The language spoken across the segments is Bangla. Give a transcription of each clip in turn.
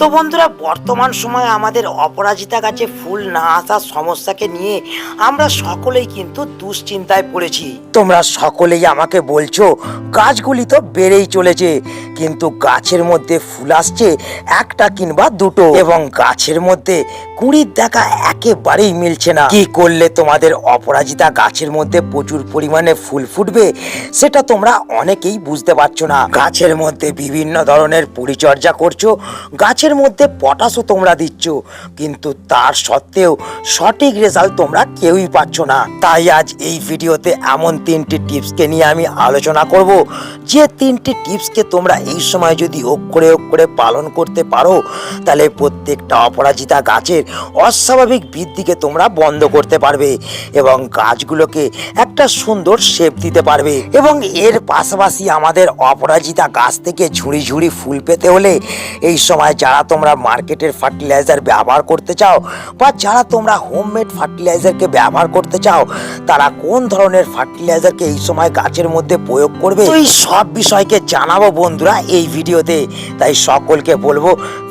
তো বন্ধুরা, বর্তমান সময়ে আমাদের অপরাজিতা গাছে ফুল না আসার সমস্যাকে নিয়ে আমরা সকলেই কিন্তু দুশ্চিন্তায় পড়েছি। তোমরা সকলেই আমাকে বলছো, গাছগুলি তো বেড়েই চলেছে, কিন্তু গাছের মধ্যে ফুল আসছে একটা কিংবা দুটো এবং গাছের মধ্যে কুড়ির দেখা একেবারেই মিলছে না। কি করলে তোমাদের অপরাজিতা গাছের মধ্যে প্রচুর পরিমাণে ফুল ফুটবে, সেটা তোমরা অনেকেই বুঝতে পারছ না। গাছের মধ্যে বিভিন্ন ধরনের পরিচর্যা করছ, গাছের মধ্যে পটাশও তোমরা দিচ্ছ। কিন্তু তার সত্ত্বেও সঠিক রেজাল্ট তোমরা কেউই পাচ্ছ না। তাই আজ এই ভিডিওতে এমন তিনটি টিপসকে নিয়ে আমি আলোচনা করব, যে তিনটি টিপসকে তোমরা এই সময় যদি অক্ষরে অক্ষরে পালন করতে পারো, তাহলে প্রত্যেকটা অপরাজিতা গাছের অস্বাভাবিক বৃদ্ধিকে তোমরা বন্ধ করতে পারবে এবং গাছগুলোকে একটা সুন্দর শেপ দিতে পারবে। এবং এর পাশাপাশি আমাদের অপরাজিতা গাছ থেকে ঝুড়ি ঝুড়ি ফুল পেতে হলে এই সময় যারা তোমরা মার্কেটের ফার্টিলাইজার ব্যবহার করতে চাও বা যারা তোমরা হোমমেড ফার্টিলাইজারকে ব্যবহার করতে চাও, তারা কোন ধরনের ফার্টিলাইজারকে এই সময় গাছের মধ্যে প্রয়োগ করবে এই সব বিষয়কে জানাব বন্ধুরা এই ভিডিওতে। তাই সকলকে বলব,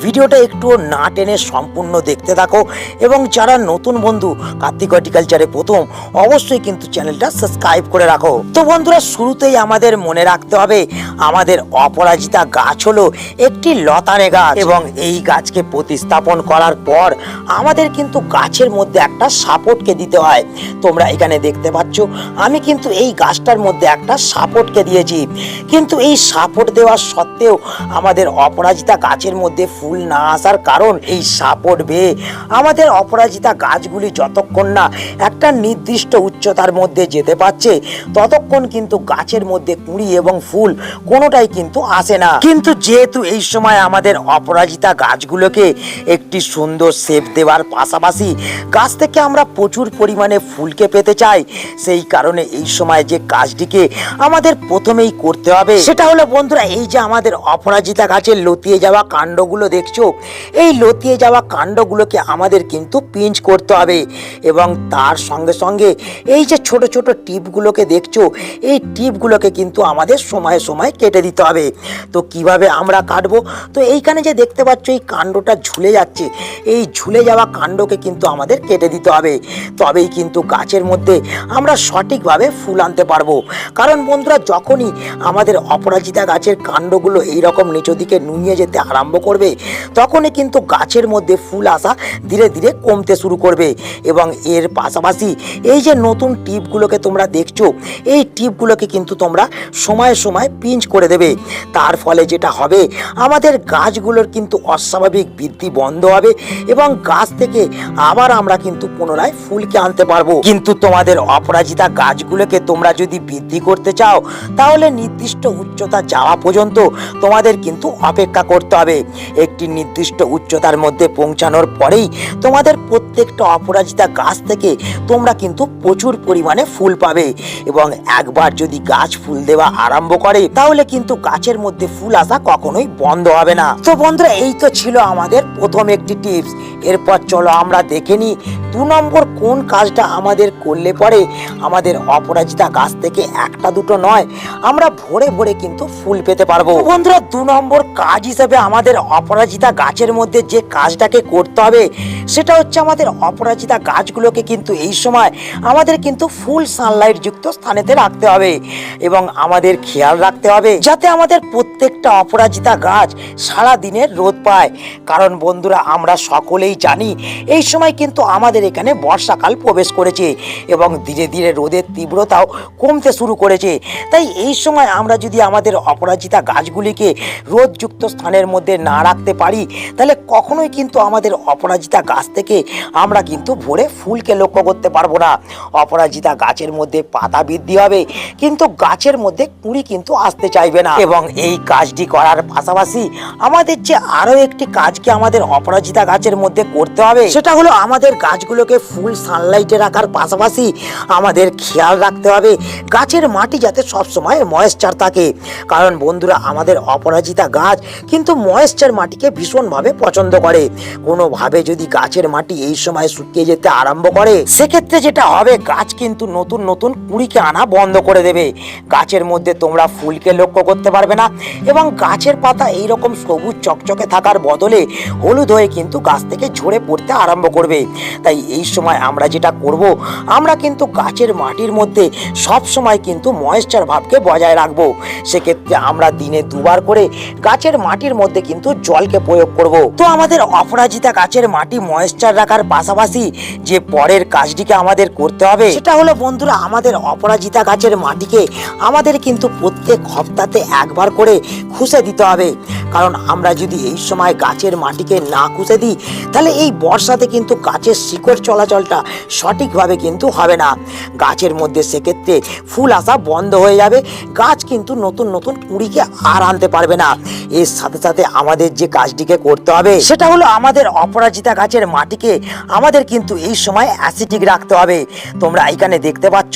ভিডিওটা একটু না টেনে সম্পূর্ণ দেখতে থাকো। এবং যারা নতুন বন্ধু, কার্তিক হর্টিকালচারে প্রথম, অবশ্যই কিন্তু চ্যানেলটা সাবস্ক্রাইব করে রাখো। তো বন্ধুরা, শুরুতেই আমাদের মনে রাখতে হবে, আমাদের অপরাজিতা গাছ হলো একটি লতানে গাছ এবং এই গাছকে প্রতিস্থাপন করার পর আমাদের কিন্তু গাছের মধ্যে একটা সাপোর্টকে দিতে হয়। তোমরা এখানে দেখতে পাচ্ছ, আমি কিন্তু এই গাছটার মধ্যে একটা সাপোর্টকে দিয়েছি। কিন্তু এই সাপোর্ট দেওয়ার সত্ত্বেও আমাদের অপরাজিতা গাছের মধ্যে ফুল না আসার কারণ এই সাপোর্ট বেয়ে আমাদের অপরাজিতা গাছগুলি যতক্ষণ না একটা নির্দিষ্ট উচ্চতার মধ্যে যেতে পারছে ততক্ষণ কিন্তু গাছের মধ্যে কুঁড়ি এবং ফুল কোনোটাই কিন্তু আসে না। কিন্তু যেহেতু এই সময় আমাদের অপরাজিতা গাছগুলোকে একটি সুন্দর শেপ দেওয়ার পাশাপাশি গাছ থেকে আমরা প্রচুর পরিমাণে ফুলকে পেতে চাই, সেই কারণে এই সময় যে কাজটিকে আমাদের প্রথমেই করতে হবে। সেটা হলো বন্ধুরা, এই যে আমাদের অপরাজিতা গাছের লতিয়ে যাওয়া কাণ্ডগুলো দেখছ, এই লতিয়ে যাওয়া কাণ্ডগুলোকে আমাদের কিন্তু পিঞ্চ করতে হবে এবং তার সঙ্গে সঙ্গে এই যে ছোট ছোট টিপগুলোকে দেখছ, এই টিপগুলোকে কিন্তু আমাদের সময়ে সময় কেটে দিতে হবে। তো কীভাবে আমরা কাটবো? তো এইখানে যে দেখতে পাচ্ছ, এই কাণ্ডটা ঝুলে যাচ্ছে। এই ঝুলে যাওয়া কাণ্ডকে কিন্তু আমাদের কেটে দিতে হবে। তবেই কিন্তু গাছের মধ্যে আমরা সঠিকভাবে ফুল আনতে পারব। কারণ বন্ধুরা, যখনই আমাদের অপরাজিতা গাছের কাণ্ডগুলো এইরকম নিচু দিকে নুয়ে যেতে আরম্ভ করবে, তখনই কিন্তু গাছের মধ্যে ফুল আসা ধীরে ধীরে কমতে শুরু করবে। এবং এর পাশাপাশি এই যে নতুন টিপগুলোকে তোমরা দেখছ, এই টিপগুলোকে কিন্তু তোমরা সময়ে সময় পিঞ্চ করে দেবে। তার ফলে যেটা হবে, আমাদের গাছগুলোর কিন্তু অস্বাভাবিক বৃদ্ধি বন্ধ হবে এবং গাছ থেকে আবার আমরা কিন্তু পুনরায় ফুলকে আনতে পারব। কিন্তু তোমাদের অপরাজিতা গাছগুলোকে তোমরা যদি বৃদ্ধি করতে চাও, তাহলে নির্দিষ্ট উচ্চতা যাওয়া পর্যন্ত তোমাদের কিন্তু অপেক্ষা করতে হবে। একটি নির্দিষ্ট উচ্চতার মধ্যে পৌঁছানোর পরেই তোমাদের প্রত্যেকটা অপরাজিতা গাছ থেকে তোমরা কিন্তু প্রচুর পরিমাণে ফুল পাবে এবং একবার যদি গাছ ফুল দেওয়া আরম্ভ করে, তাহলে কিন্তু গাছের মধ্যে ফুল আসা কখনোই বন্ধ হবে না। তো বন্ধুরা, এই তো ছিল আমাদের প্রথম একটি টিপস। এরপর চলো আমরা দেখে নিই, দু নম্বর কোন কাজটা আমাদের করলে পরে আমাদের অপরাজিতা গাছ থেকে একটা দুটো নয়, আমরা ভরে ভরে কিন্তু ফুল পেতে পারব। বন্ধুরা, দু নম্বর কাজ হিসেবে আমাদের অপরাজিতা গাছের মধ্যে যে কাজটাকে করতে হবে, সেটা হচ্ছে আমাদের অপরাজিতা গাছগুলোকে কিন্তু এই সময় আমাদের কিন্তু ফুল সানলাইট যুক্ত স্থানেতে রাখতে হবে এবং আমাদের খেয়াল রাখতে হবে যাতে আমাদের প্রত্যেকটা অপরাজিতা গাছ সারা দিনের রোদ পায়। কারণ বন্ধুরা, আমরা সকলেই জানি এই সময় কিন্তু আমাদের এখানে বর্ষাকাল প্রবেশ করেছে এবং ধীরে ধীরে রোদের তীব্রতাও কমতে শুরু করেছে। তাই এই সময় আমরা যদি আমাদের অপরাজিতা গাছগুলিকে রোদযুক্ত স্থানের মধ্যে না রাখতে পারি, তাহলে কখনোই কিন্তু আমাদের অপরাজিতা গাছ থেকে আমরা কিন্তু ভোরে ফুলকে লক্ষ্য করতে পারব না। অপরাজিতা গাছের মধ্যে পাতা বৃদ্ধি হবে, কিন্তু গাছের মধ্যে কুঁড়ি কিন্তু আসতে চাইবে না। এবং এই কাজটি করার পাশাপাশি আমাদের যে আরও একটি কাজকে আমাদের অপরাজিতা গাছের মধ্যে করতে হবে, সেটা হলো আমাদের গাছগুলোকে ফুল সানলাইটে রাখার পাশাপাশি আমাদের খেয়াল রাখতে হবে গাছের মাটি যাতে সবসময় ময়েশ্চার থাকে। কারণ বন্ধুরা, আমাদের অপরাজিতা গাছ কিন্তু ময়েশ্চার মাটিকে ভীষণভাবে পছন্দ করে। কোনোভাবে যদি গাছের মাটি এই সময় শুকিয়ে যেতে আরম্ভ করে, সেক্ষেত্রে যেটা হবে, গাছ কিন্তু নতুন নতুন নতুন কুড়িকে আনা বন্ধ করে দেবে। গাছের মধ্যে তোমরা ফুলকে লক্ষ্য করতে পারবে না এবং গাছের পাতা এইরকম সবুজ চকচকে থাকার বদলে হলুদ হয়ে কিন্তু গাছ থেকে ঝরে পড়তে আরম্ভ করবে। তাই এই সময় আমরা যেটা করব, আমরা কিন্তু গাছের মাটির মধ্যে সব সময় কিন্তু ময়েশ্চার ভাবকে বজায় রাখব। সেক্ষেত্রে আমরা দিনে দুবার করে গাছের মাটির মধ্যে কিন্তু জলকে প্রয়োগ করব। তো আমাদের অপরাজিতা গাছের মাটি ময়েশ্চার রাখার পাশাপাশি যে পরের কাজটিকে আমাদের করতে হবে, সেটা হলো বন্ধুরা, আমাদের অপরাজিতা গাছের মাটিকে আমাদের কিন্তু প্রত্যেক সপ্তাহে একবার করে খুঁজে দিতে হবে। কারণ আমরা যদি এই সময় গাছের মাটিকে না খুঁজে দিই, তাহলে এই বর্ষাতে কিন্তু গাছের শিকড় চলাচলটা সঠিকভাবে কিন্তু হবে না। গাছের মধ্যে সেক্ষেত্রে ফুল আসা বন্ধ হয়ে যাবে। গাছ কিন্তু নতুন নতুন কুড়িকে আর আনতে পারবে না। এর সাথে সাথে আমাদের যে কাজটিকে করতে হবে, সেটা হলো আমাদের অপরাজিতা গাছের মাটিকে আমাদের কিন্তু এই সময় অ্যাসিডিক রাখতে হবে। তোমরা এখানে দেখতে পাচ্ছ।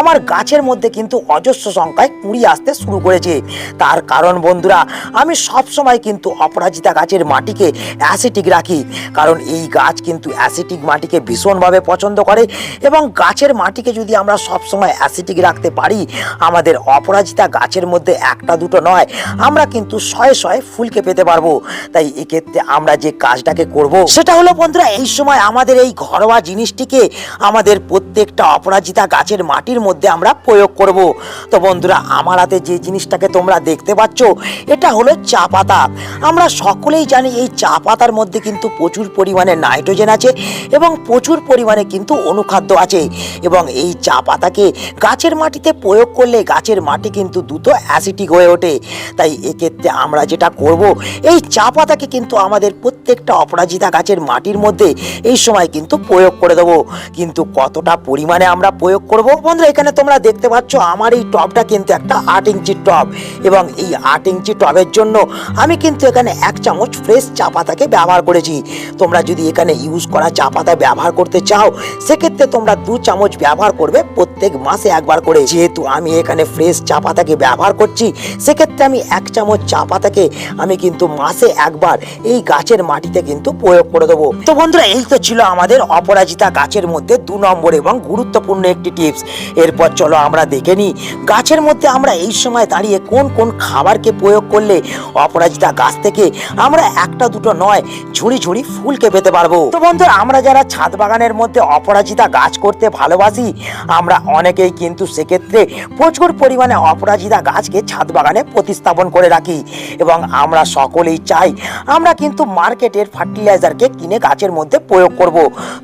আমার গাছের মধ্যে কিন্তু অজস্র সংখ্যায় কুড়ি আসতে শুরু করেছে। তার কারণ বন্ধুরা, আমি সব সময় কিন্তু অপরাজিতা গাছের মাটিকে অ্যাসিডিক রাখি। কারণ এই গাছ কিন্তু অ্যাসিডিক মাটিকে ভীষণভাবে পছন্দ করে এবং গাছের মাটিকে যদি আমরা সব সময় অ্যাসিডিক রাখতে পারি, আমাদের অপরাজিতা গাছের মধ্যে একটা দুটো নয়, আমরা কিন্তু শয়ে শয়ে ফুলকে পেতে পারব। তাই এক্ষেত্রে আমরা যে কাজটাকে করব, সেটা হলো বন্ধুরা, এই সময় আমাদের এই ঘরোয়া জিনিসটিকে আমাদের প্রত্যেকটা অপরাজিতা গাছের মাটির মধ্যে আমরা প্রয়োগ করব। তো বন্ধুরা, আমার হাতে যে জিনিসটাকে তোমরা দেখতে পাচ্ছ, এটা হলো চা পাতা। আমরা সকলেই জানি এই চা পাতার মধ্যে কিন্তু প্রচুর পরিমাণে নাইট্রোজেন আছে এবং প্রচুর পরিমাণে কিন্তু অনুখাদ্য আছে এবং এই চা পাতাকে গাছের মাটিতে প্রয়োগ করলে গাছের মাটি কিন্তু দ্রুত অ্যাসিটিক হয়ে ওঠে। তাই এক্ষেত্রে আমরা যেটা করব, এই চা পাতাকে কিন্তু আমাদের প্রত্যেকটা অপরাজিতা গাছের মাটির মধ্যে এই সময় কিন্তু প্রয়োগ করে দেবো। কিন্তু কতটা পরিমাণে আমরা প্রয়োগ করব। বন্ধুরা, এখানে তোমরা দেখতে পাচ্ছ, আমার এই টবটা কিন্তু একটা আট ইঞ্চি টব এবং এই আট ইঞ্চি টবের জন্য আমি কিন্তু এখানে এক চামচ ফ্রেশ চা পাতাকে ব্যবহার করেছি। তোমরা যদি এখানে ইউজ করা চা পাতা ব্যবহার করতে চাও, সেক্ষেত্রে তোমরা দু চামচ ব্যবহার করবে প্রত্যেক মাসে একবার করে। যেহেতু আমি এখানে ফ্রেশ চা পাতাকে ব্যবহার করছি, সেক্ষেত্রে আমি এক চামচ চা পাতাকে আমি কিন্তু মাসে একবার এই গাছের মাটিতে কিন্তু প্রয়োগ করে দেবো। তো বন্ধুরা, এই তো ছিল আমাদের অপরাজিতা গাছের মধ্যে দু নম্বর এবং গুরুত্বপূর্ণ একটি টিপস এরপর চলো আমরা দেখে নিই, গাছের মধ্যে আমরা এই সময় দাঁড়িয়ে কোন কোন খাবারকে প্রয়োগ করলে অপরাজিতা গাছ থেকে আমরা একটা দুটো নয় ঝুড়ি ঝুড়ি ফুলকে পেতে পারব। তো বন্ধুরা, আমরা যারা ছাদ বাগানের মধ্যে অপরাজিতা গাছ করতে ভালোবাসি, আমরা অনেকেই কিন্তু সেক্ষেত্রে প্রচুর পরিমাণে অপরাজিতা গাছকে ছাদ বাগানে প্রতিস্থাপন করে রাখি এবং আমরা সকলেই চাই আমরা কিন্তু মার্কেটের ফার্টিলাইজারকে কিনে গাছের মধ্যে প্রয়োগ করব।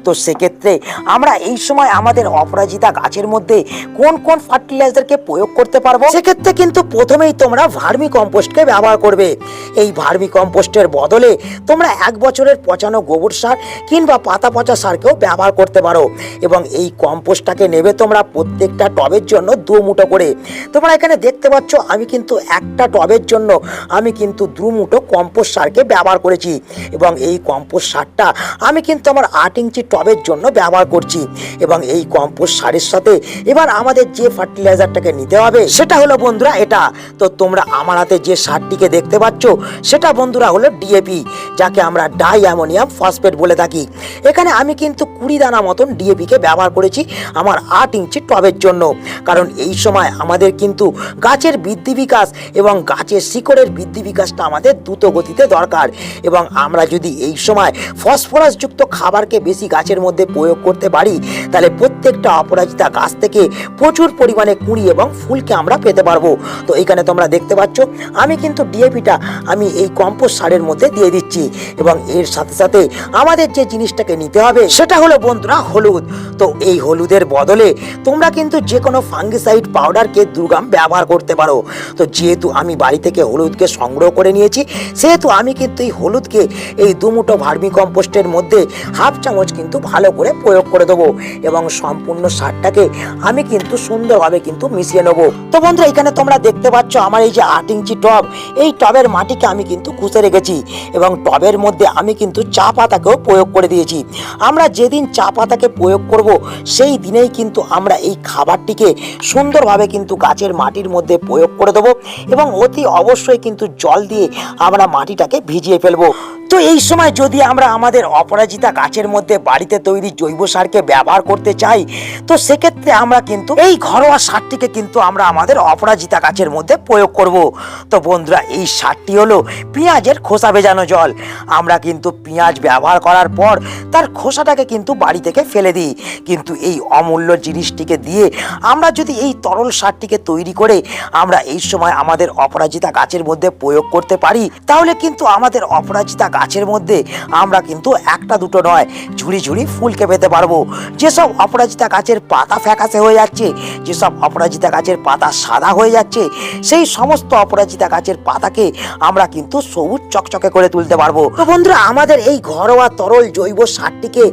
তো সেক্ষেত্রে আমরা এই সময় আমাদের অপরাজিতা গাছের মধ্যে কোন কোন ফার্টিলাইজারকে প্রয়োগ করতে পারব? সেক্ষেত্রে কিন্তু প্রথমেই তোমরা ভার্মি কম্পোস্টকে ব্যবহার করবে। এই ভার্মি কম্পোস্টের বদলে তোমরা এক বছরের পচানো গোবর সার কিংবা পাতা পচা সারকেও ব্যবহার করতে পারো এবং এই কম্পোস্টটাকে নেবে তোমরা প্রত্যেকটা টবের জন্য দু মুঠো করে। তোমরা এখানে দেখতে পাচ্ছ, আমি কিন্তু একটা টবের জন্য, আমি কিন্তু দু মুঠো কম্পোস্ট সারকে ব্যবহার করেছি এবং এই কম্পোস্ট সারটা আমি কিন্তু আমার আট ইঞ্চি টবের জন্য ব্যবহার করছি এবং এই কম্পোস্ট সারের সাথে। এবার আমাদের যে ফার্টিলাইজারটাকে নিতে হবে, সেটা হলো বন্ধুরা এটা। তো তোমরা আমার হাতে যে সারটিকে দেখতে পাচ্ছ, সেটা বন্ধুরা হলো ডিএপি যাকে আমরা ডাই অ্যামোনিয়াম ফসফেট বলে থাকি। এখানে আমি কিন্তু কুড়ি দানা মতন ডিএপিকে ব্যবহার করেছি আমার আট ইঞ্চি টবের জন্য। কারণ এই সময় আমাদের কিন্তু গাছের বৃদ্ধি বিকাশ এবং গাছের শিকড়ের বৃদ্ধি বিকাশটা আমাদের দ্রুত গতিতে দরকার। এবং আমরা যদি এই সময় ফসফরাসযুক্ত খাবারকে বেশি গাছের মধ্যে প্রয়োগ করতে পারি, তাহলে প্রত্যেকটা অপরাজিতা গাছ থেকে প্রচুর পরিমাণে কুঁড়ি এবং ফুলকে আমরা পেতে পারব। তো এখানে তোমরা দেখতে পাচ্ছ, আমি কিন্তু ডিএপিটা আমি এই কম্পোস্ট সারের মধ্যে দিয়ে দিচ্ছি এবং এর সাথে সাথে আমাদের যে জিনিসটাকে নিতে হবে সেটা হলো বন্ধুরা হলুদ। তো এই হলুদের বদলে তোমরা কিন্তু যে কোনো ফাঙ্গিসাইড পাউডারকে দুর্গাম ব্যবহার করতে পারো। তো যেহেতু আমি বাড়ি থেকে হলুদকে সংগ্রহ করে নিয়েছি, সেহেতু আমি কিন্তু এই হলুদকে এই দুমুটো ভার্মি কম্পোস্টের মধ্যে হাফ চামচ কিন্তু ভালো করে প্রয়োগ করে দেবো এবং সম্পূর্ণ সারটাকে আমি কিন্তু সুন্দরভাবে কিন্তু মিশিয়ে নেব। তো বন্ধুরা, এখানে তোমরা দেখতে পাচ্ছ আমার এই যে আট ইঞ্চি টব, এই টবের মাটিকে আমি কিন্তু খুঁজে রেখেছি এবং টবের মধ্যে আমি কিন্তু চা পাতাকেও প্রয়োগ করে দিয়েছি। আমরা যেদিন চা পাতাকে প্রয়োগ করব, সেই দিনেই কিন্তু আমরা এই খাবারটিকে সুন্দরভাবে কিন্তু গাছের মাটির মধ্যে প্রয়োগ করে দেবো এবং অতি অবশ্যই কিন্তু জল দিয়ে আমরা মাটিটাকে ভিজিয়ে ফেলব। তো এই সময় যদি আমরা আমাদের অপরাজিতা গাছের মধ্যে বাড়িতে তৈরি জৈব সারকে ব্যবহার করতে চাই, তো সেক্ষেত্রে আমরা কিন্তু এই ঘরোয়া সারটিকে কিন্তু আমরা আমাদের অপরাজিতা গাছের মধ্যে প্রয়োগ করব। তো বন্ধুরা, এই সারটি হলো পেঁয়াজের খোসা ভেজানো জল। আমরা কিন্তু পেঁয়াজ ব্যবহার করার পর তার খোসাটাকে কিন্তু বাড়ি থেকে ফেলে দিই। কিন্তু এই অমূল্য জিনিসটিকে দিয়ে আমরা যদি এই তরল সারটিকে তৈরি করে আমরা এই সময় আমাদের অপরাজিতা গাছের মধ্যে প্রয়োগ করতে পারি, তাহলে কিন্তু আমাদের অপরাজিতা গাছের মধ্যে, আমরা কিন্তু একটা দুটো নয়, ঝুড়ি ঝুড়ি ফুলকে পেতে পারব। যেসব অপরাজিতা গাছের পাতা ফ্যাকাসে হয়ে যাচ্ছে, যেসব অপরাজিতা গাছের পাতা সাদা হয়ে যাচ্ছে, সেই সমস্ত অপরাজিতা গাছের পাতাকে আমরা কিন্তু সবুজ চকচকে করে তুলতে পারব। বন্ধুরা, আমাদের এই ঘরোয়া তরল জৈব সারটিকে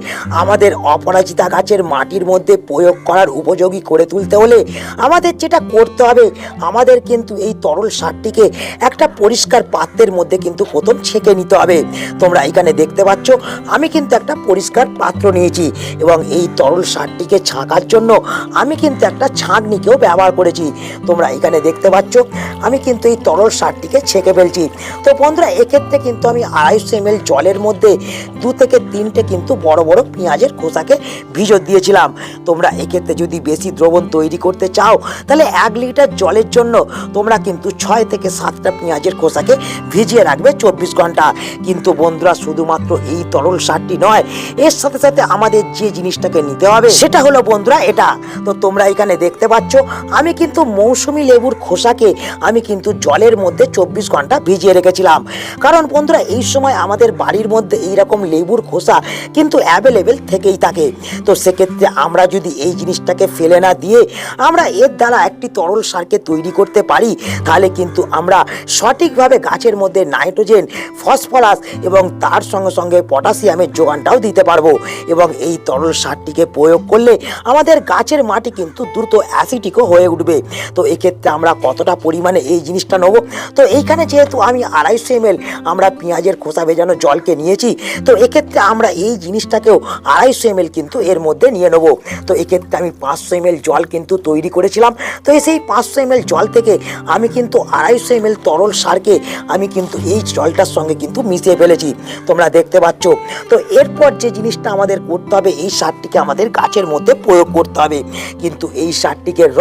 আমাদের অপরাজিতা গাছের মাটির মধ্যে প্রয়োগ করার উপযোগী করে তুলতে হলে আমাদের যেটা করতে হবে, আমাদের কিন্তু এই তরল সারটিকে একটা পরিষ্কার পাত্রের মধ্যে কিন্তু প্রথম ছেঁকে নিতে হবে। তোমরা এখানে দেখতে পাচ্ছ, আমি কিন্তু একটা পরিষ্কার পাত্র নিয়েছি এবং এই তরল সারটিকে ছাঁকার জন্য আমি কিন্তু একটা ছাঁকনিকেও ব্যবহার করেছি। তোমরা এখানে দেখতে পাচ্ছ, আমি কিন্তু এই তরল সারটিকে ছেঁকে ফেলছি। তো বন্ধুরা, এক্ষেত্রে কিন্তু আমি আড়াইশো এম জলের মধ্যে দু থেকে তিনটে কিন্তু বড় বড় পেঁয়াজের খোসাকে ভিজো দিয়েছিলাম। তোমরা এক্ষেত্রে যদি বেশি দ্রবণ তৈরি করতে চাও, তাহলে এক লিটার জলের জন্য তোমরা কিন্তু ছয় থেকে সাতটা পেঁয়াজের খোসাকে ভিজিয়ে রাখবে চব্বিশ ঘণ্টা। কিন্তু বন্ধুরা, শুধুমাত্র এই তরল সারটি নয়, এর সাথে সাথে আমাদের যে জিনিসটাকে নিতে হবে, সেটা হলো বন্ধুরা এটা। তো তোমরা এখানে দেখতে পাচ্ছ, আমি কিন্তু মৌসুমি লেবুর খোসাকে আমি কিন্তু জলের মধ্যে চব্বিশ ঘণ্টা ভিজিয়ে রেখেছিলাম। কারণ বন্ধুরা, এই সময় আমাদের বাড়ির মধ্যে এই রকম লেবুর খোসা কিন্তু অ্যাভেলেবেল থেকেই থাকে। তো সেক্ষেত্রে আমরা যদি এই জিনিসটাকে ফেলে না দিয়ে আমরা এর দ্বারা একটি তরল সারকে তৈরি করতে পারি, তাহলে কিন্তু আমরা সঠিকভাবে গাছের মধ্যে নাইট্রোজেন, ফসফরাস এবং তার সঙ্গে সঙ্গে পটাশিয়ামের যোগানটাও দিতে পারব। এবং এই তরল সারটিকে প্রয়োগ করলে আমাদের গাছের মাটি কিন্তু দ্রুত অ্যাসিডিকও হয়ে উঠবে। তো এক্ষেত্রে আমরা কতটা পরিমাণে এই জিনিসটা নেব? তো এইখানে যেহেতু আমি আড়াইশো এম আমরা পেঁয়াজের খোসা ভেজানো জলকে নিয়েছি, তো এক্ষেত্রে আমরা এই জিনিসটাকেও আড়াইশো এম কিন্তু এর মধ্যে নিয়ে নেব। তো এক্ষেত্রে আমি পাঁচশো এম জল কিন্তু তৈরি করেছিলাম। তো সেই পাঁচশো এম জল থেকে আমি কিন্তু আড়াইশো এম তরল সারকে আমি কিন্তু এই জলটার সঙ্গে কিন্তু মিশিয়ে ফেলেছি, তোমরা দেখতে পাচ্ছ। তো এরপর যে জিনিসটা আমাদের করতে হবে, এই সারটিকে আমাদের গাছের মধ্যে প্রয়োগ করতে হবে। কিন্তু এই সারটিকে র,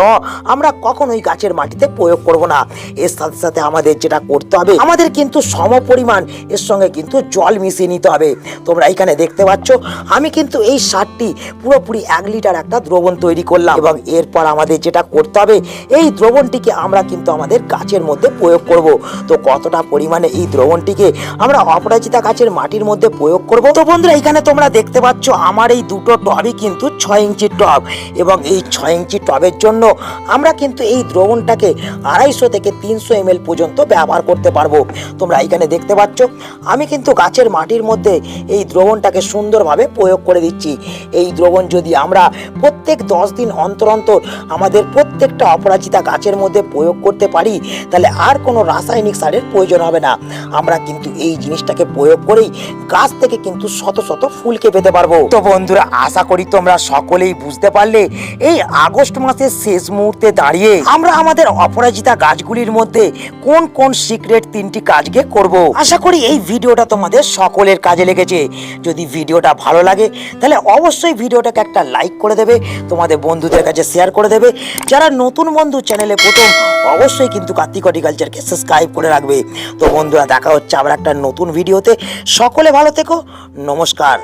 আমরা কখনোই গাছের মাটিতে প্রয়োগ করব না। এর সাথে সাথে আমাদের যেটা করতে হবে, আমাদের কিন্তু সম পরিমাণ, এর সঙ্গে কিন্তু জল মিশিয়ে নিতে হবে। তোমরা এখানে দেখতে পাচ্ছ, আমি কিন্তু এই সারটি পুরোপুরি এক লিটার একটা দ্রবণ তৈরি করলাম এবং এরপর আমাদের যেটা করতে হবে, এই দ্রবণটিকে আমরা কিন্তু আমাদের গাছের মধ্যে প্রয়োগ করব। তো কতটা পরিমাণে এই দ্রবণটিকে আমরা অপরাজিতা গাছের মাটির মধ্যে প্রয়োগ করব। তো বন্ধুরা, এখানে তোমরা দেখতে পাচ্ছ আমার এই দুটো টবই কিন্তু ছয় ইঞ্চির টব এবং এই ছয় ইঞ্চি টবের জন্য আমরা কিন্তু এই দ্রবণটাকে আড়াইশো থেকে তিনশো এম পর্যন্ত ব্যবহার করতে পারব। তোমরা এখানে দেখতে পাচ্ছ, আমি কিন্তু গাছের মাটির মধ্যে এই দ্রবণটাকে সুন্দরভাবে প্রয়োগ করে দিচ্ছি। এই দ্রবণ যদি আমরা প্রত্যেক দশ দিন অন্তর অন্তর আমাদের প্রত্যেকটা অপরাজিতা গাছের মধ্যে প্রয়োগ করতে পারি, তাহলে আর কোনো রাসায়নিক সারের প্রয়োজন হবে না। আমরা কিন্তু এই জিনিসটাকে প্রয়োগ করেই গাছ থেকে কিন্তু শত শত ফুলকে পেতে পারব। তো বন্ধুরা, আশা করি তোমরা সকলেই বুঝতে পারলে এই আগস্ট মাসের শেষ মুহূর্তে দাঁড়িয়ে আমরা আমাদের অপরাজিতা গাছগুলির মধ্যে কোন কোন সিক্রেট তিনটি কাজকে করব। আশা করি এই ভিডিওটা তোমাদের সকলের কাজে লেগেছে। যদি ভিডিওটা ভালো লাগে, তাহলে অবশ্যই ভিডিওটাকে একটা লাইক করে দেবে, তোমাদের বন্ধুদের কাছে শেয়ার করে দেবে। যারা নতুন বন্ধু চ্যানেলে প্রথম, অবশ্যই কিন্তু কার্তিক হর্টিকালচারকে সাবস্ক্রাইব করে রাখবে। তো বন্ধুরা, দেখা হচ্ছে আবার একটা নতুন ভিডিওতে সকলে ভালো থেকো নমস্কার।